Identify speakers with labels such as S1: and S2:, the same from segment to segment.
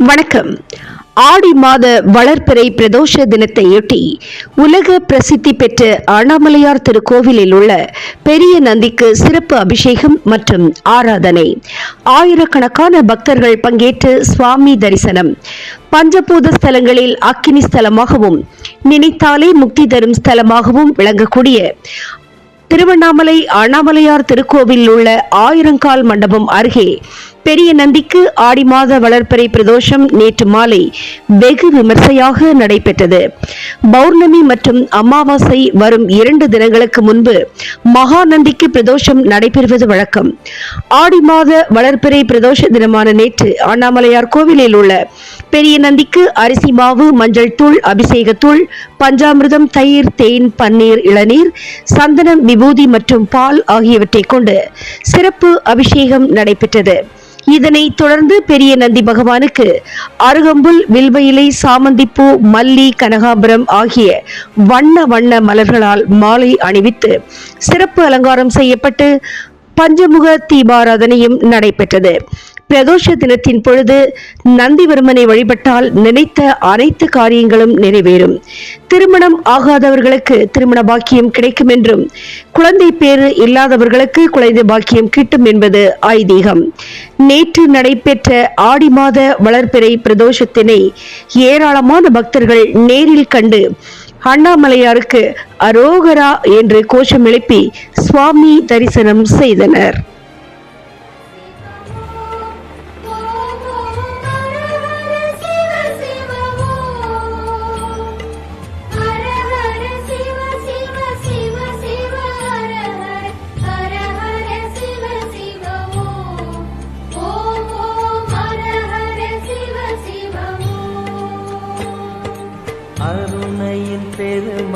S1: வணக்கம். ஆடி மாத வளர்ப்பிறை பிரதோஷ தினத்தையொட்டி உலக பிரசித்தி பெற்ற அண்ணாமலையார் திருக்கோவிலில் உள்ள பெரிய நந்திக்கு சிறப்பு அபிஷேகம் மற்றும் ஆராதனை. ஆயிரக்கணக்கான பக்தர்கள் பங்கேற்று சுவாமி தரிசனம். பஞ்சபூத ஸ்தலங்களில் அக்கினி ஸ்தலமாகவும் நினைத்தாலே முக்தி தரும் ஸ்தலமாகவும் விளங்கக்கூடிய திருவண்ணாமலை அண்ணாமலையார் திருக்கோவில் உள்ள ஆயிரங்கால் மண்டபம் அருகே பெரிய நந்திக்கு ஆடி மாத வளர்ப்பறை பிரதோஷம் நேற்று மாலை வெகு விமர்சையாக நடைபெற்றது. பௌர்ணமி மற்றும் அமாவாசை வரும் இரண்டு தினங்களுக்கு முன்பு மகா நந்திக்கு பிரதோஷம் நடைபெறுவது வழக்கம். ஆடி மாத வளர்ப்பறை பிரதோஷ தினமான நேற்று அண்ணாமலையார் கோவிலில் உள்ள பெரிய நந்திக்கு அரிசி மாவு மஞ்சள் தூள் அபிஷேகத்தூள் பஞ்சாமிர்தம் தயிர் தேன் பன்னீர் இளநீர் சந்தனம் விபூதி மற்றும் பால் ஆகியவற்றை கொண்டு சிறப்பு அபிஷேகம் நடைபெற்றது. இதனைத் தொடர்ந்து பெரிய நந்தி பகவானுக்கு அருகம்புல் வில்வ இலை சாமந்திப்பூ மல்லி கனகாபுரம் ஆகிய வண்ண வண்ண மலர்களால் மாலை அணிவித்து சிறப்பு அலங்காரம் செய்யப்பட்டு பஞ்சமுக தீபாராதனையும் நடைபெற்றது. பிரதோஷ தினத்தின் பொழுது நந்திவர்மனை வழிபட்டால் நினைத்த அனைத்து காரியங்களும் நிறைவேறும். திருமணம் ஆகாதவர்களுக்கு திருமண பாக்கியம் கிடைக்கும் என்றும் குழந்தை பேறு இல்லாதவர்களுக்கு குழந்தை பாக்கியம் கிட்டும் என்பது ஐதீகம். நேற்று நடைபெற்ற ஆடி மாத வளர்ப்பிறை பிரதோஷத்தினை ஏராளமான பக்தர்கள் நேரில் கண்டு அண்ணாமலையாருக்கு அரோகரா என்று கோஷம் எழுப்பி சுவாமி தரிசனம் செய்தனர்.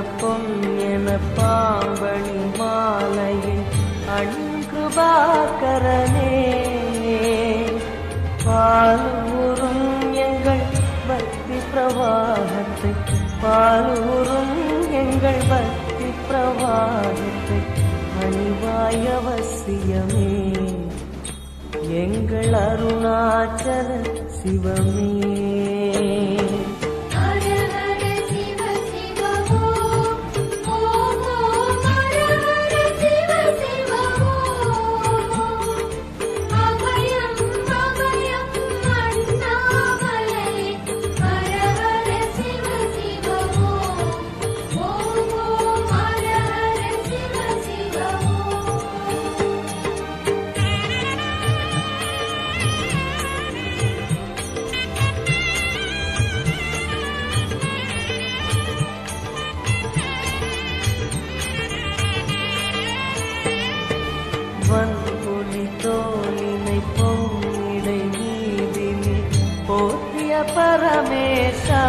S2: ஆடக பொன் என பாம்பணி மாலையில் அன்புபாக்கரனே பாலூரும் எங்கள் பக்தி பிரவாகத்தை பாலூரும் எங்கள் பக்தி பிரவாகத்தை அணிவாய் அவசியமே. எங்கள் அருணாச்சல சிவமே.
S3: வன்புலி தோலினை பொங்கிடை மீதினில்
S2: போற்றிய பரமேஷா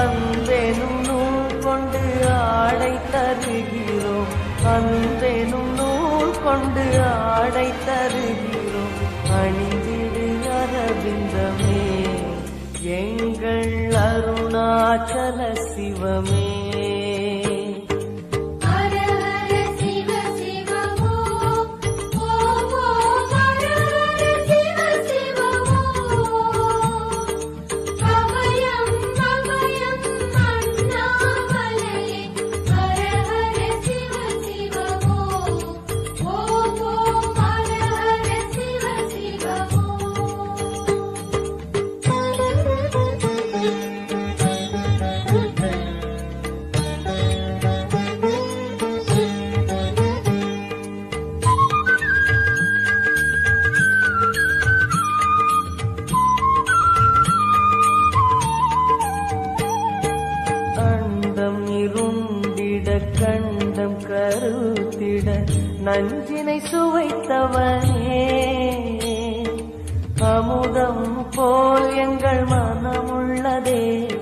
S2: அன்பெனும் நூல் கொண்டு ஆடை தருகிறோம். அன்பெனும் நூல் கொண்டு ஆடை தருகிறோம். அணிவிடு அரவிந்தமே எங்கள் அருணாச்சல சிவமே. கருத்திட நஞ்சினை சுவைத்தவனே. அமுதம் போல் எங்கள் மனமுள்ளதே.